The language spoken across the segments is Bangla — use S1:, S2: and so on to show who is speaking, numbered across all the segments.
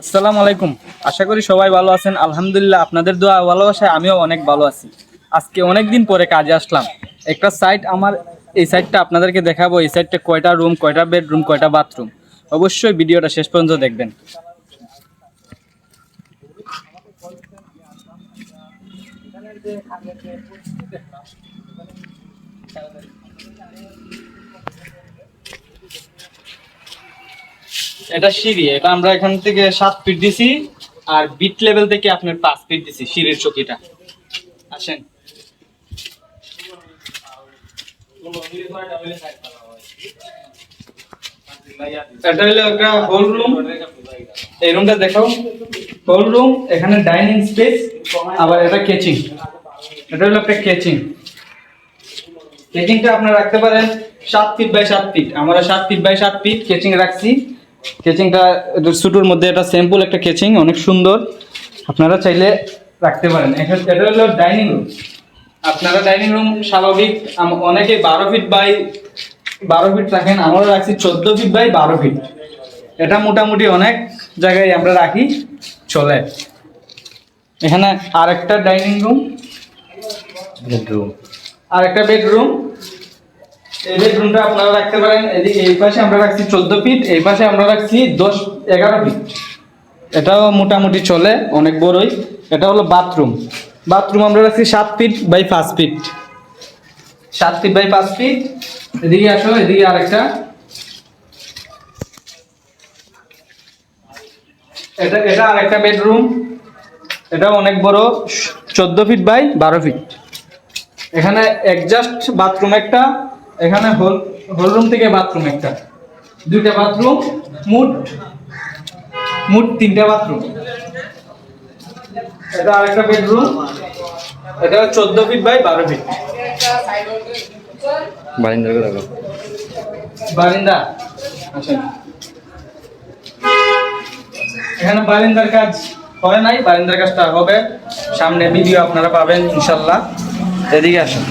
S1: আসসালামু আলাইকুম। আশা করি সবাই ভালো আছেন। আলহামদুলিল্লাহ আপনাদের দোয়া ভালোবাসায় আমিও অনেক ভালো আছি। আজকে অনেক দিন পরে কাজে আসলাম। একটা সাইট আমার, এই সাইটটা আপনাদেরকে দেখাবো। এই সাইটটা কয়টা রুম কয়টা বেডরুম কয়টা বাথরুম অবশ্যই ভিডিওটা শেষ পর্যন্ত দেখবেন। এটা সিঁড়ি, এটা আমরা এখান থেকে সাত ফিট দিছি, আর বিট লেভেল থেকে আপনার পাঁচ ফিট দিছি সিঁড়ির চকিটা। আসেন। এটা হলো একটা হোল রুম এই রুমটা দেখো হোল রুম এখানে ডাইনিং স্পেস আবার এটা কেচিং এটা হলো একটা কেচিং কেচিংটা আপনারা রাখতে পারেন সাত ফিট বাই সাত ফিট আমরা সাত ফিট বাই সাত ফিট কেচিং রাখছি। কেচিংটা সুটোর মধ্যে এটা স্যাম্পল একটা কেচিং অনেক সুন্দর। আপনারা চাইলে রাখতে পারেন। এখানে এটা হলো ডাইনিং রুম আপনারা ডাইনিং রুম স্বাভাবিক অনেকে বারো ফিট বাই বারো ফিট রাখেন আমরা রাখছি চোদ্দ ফিট বাই বারো ফিট এটা মোটামুটি অনেক জায়গায় আমরা রাখি চলে। এখানে আরেকটা ডাইনিং রুম
S2: বেডরুম
S1: আর একটা বেডরুম এই বেডরুমটা আপনারা রাখতে পারেন। এদিকে এই আমরা রাখছি চোদ্দ ফিট আমরা রাখছি দশ এগারো ফিট। এটাও মোটামুটি চলে, অনেক এটা হলো বাথরুম। বাথরুম আমরা রাখছি সাত ফিট বাই পাঁচ ফিট। সাত ফিট বাই পাঁচ ফিট। এটা এটা আরেকটা বেডরুম। অনেক বড়, চোদ্দ ফিট বাই বারো ফিট। এখানে অ্যাডজাস্ট বাথরুম একটা এখানে হল হোল রুম থেকে বাথরুম একটা। দুইটা বাথরুম মোট মোট তিনটা বাথরুম এটা আরেকটা বেডরুম এটা চোদ্দ ফিট বাই বারো ফিট
S2: বারিন্দার কথা
S1: বারিন্দা। আচ্ছা। এখানে বারিন্দার কাজ হয় নাই বারিন্দার কাজটা হবে। সামনে ভিডিও আপনারা পাবেন ইনশাল্লাহ। এদিকে আসুন।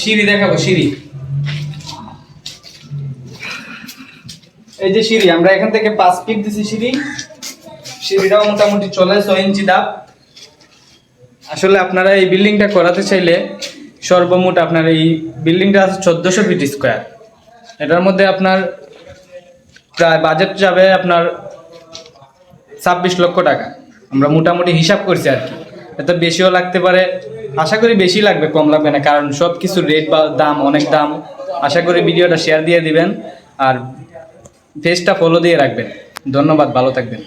S1: সিঁড়ি দেখাবো, সিঁড়ি। এই যে সিঁড়ি, আমরা এখান থেকে পাঁচ ফিট দিছি সিঁড়ি। সিঁড়িটাও মোটামুটি চলে, ছয় ইঞ্চি দাপ। আসলে আপনারা এই বিল্ডিংটা করাতে চাইলে সর্বমোট আপনার এই বিল্ডিংটা আছে চোদ্দোশো ফিট স্কোয়ার। এটার মধ্যে আপনার প্রায় বাজেট যাবে আপনার ছাব্বিশ লক্ষ টাকা। আমরা মোটামুটি হিসাব করছি আর কি। এত বেশিও লাগতে পারে, আশা করি বেশি লাগবে, কম লাগবে না, কারণ সব কিছু রেট বা দাম, অনেক দাম। আশা করি ভিডিওটা শেয়ার দিয়ে দিবেন, আর ফেসটা ফলো দিয়ে রাখবেন। ধন্যবাদ, ভালো থাকবেন।